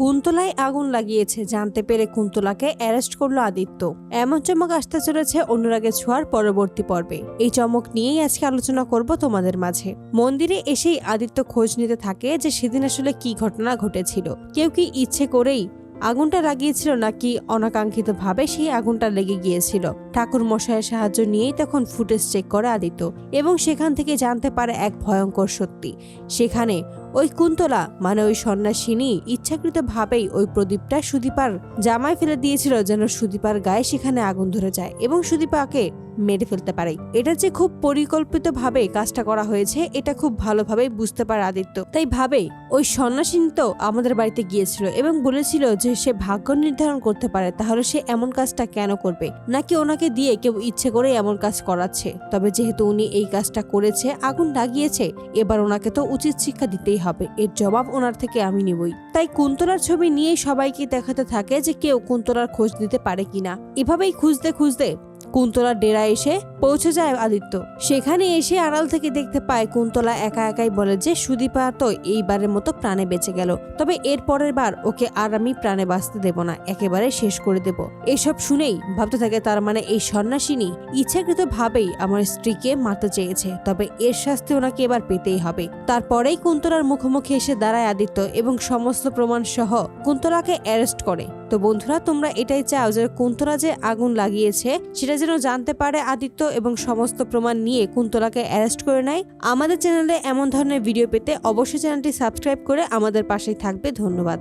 কুন্তলায় আগুন লাগিয়েছে, জানতে পেরে কুন্তলাকে অ্যারেস্ট করল আদিত্য। এমন চমক আসতে চলেছে অনুরাগের ছোঁয়ার পরবর্তী পর্বে। এই চমক নিয়েই আজকে আলোচনা করব তোমাদের মাঝে। মন্দিরে এসেই আদিত্য খোঁজ নিতে থাকে যে সেদিন আসলে কি ঘটনা ঘটেছিল। কেউ কি ইচ্ছে করেই আগুনটা লাগিয়েছিল নাকি অনাকাঙ্ক্ষিতভাবে সেই আগুনটা লেগে গিয়েছিল। ঠাকুর মশাইয়ের সাহায্য নিয়েই তখন ফুটেজ চেক করে আদিত্য এবং সেখান থেকে জানতে পারে এক ভয়ঙ্কর সত্যি। সেখানে ওই কুন্তলা মানে ওই সন্ন্যাসিনী, ইচ্ছাকৃতভাবেই ওই প্রদীপটা সুদীপার জামায় ফেলে দিয়েছিল যেন সুদীপার গায়ে সেখানে আগুন ধরে যায় এবং সুদীপাকে মেরে ফেলতে পারে। এটা যে খুব পরিকল্পিতভাবে কাজটা করা হয়েছে, এটা খুব ভালোভাবে বুঝতে পারে আদিত্য। তাই ভাবে, ওই সন্ন্যাসিনী তো আমাদের বাড়িতে গিয়েছিল এবং বলেছিল যে সে ভাগ্য নির্ধারণ করতে পারে, তাহলে সে এমন কাজটা কেন করবে? নাকি ওনাকে দিয়ে কেউ ইচ্ছে করে এমন কাজ করাচ্ছে? তবে যেহেতু উনি এই কাজটা করেছে, আগুন লাগিয়েছে, এবার ওনাকে তো উচিত শিক্ষা দিতেই হবে। এর জবাব ওনার থেকে আমি নিবই। তাই কুন্তলার ছবি নিয়ে সবাইকে দেখাতে থাকে যে কেউ কুন্তলার খোঁজ দিতে পারে কিনা। এভাবেই খুঁজতে খুঁজতে কুন্তলার ডেরা এসে পৌঁছে যায় আদিত্য। সেখানে এসে আড়াল থেকে দেখতে পায় কুন্তলা একা একাই বলে যে, সুদীপা তো এইবারের মতো প্রাণে বেঁচে গেল। তবে এর পরের বার ওকে আর আমি প্রাণে বাঁচতে দেব না, একেবারে শেষ করে দেব। এসব শুনেই ভাবতে থাকে তার মানে এই সন্ন্যাসিনী ইচ্ছাকৃত ভাবেই আমার স্ত্রীকে মারতে চেয়েছে। তবে এর শাস্তি ওনাকে এবার পেতেই হবে। তারপরেই কুন্তলার মুখোমুখি এসে দাঁড়ায় আদিত্য এবং সমস্ত প্রমাণ সহ কুন্তলাকে অ্যারেস্ট করে। তো বন্ধুরা, তোমরা এটাই চাও যে, কুন্তলা যে আগুন লাগিয়েছে, সেটা যেন জানতে পারে আদিত্য এবং সমস্ত প্রমাণ নিয়ে কুন্তলাকে অ্যারেস্ট করে নেয়। আমাদের চ্যানেলে এমন ধরনের ভিডিও পেতে অবশ্যই চ্যানেলটি সাবস্ক্রাইব করে আমাদের পাশেই থাকবে। ধন্যবাদ।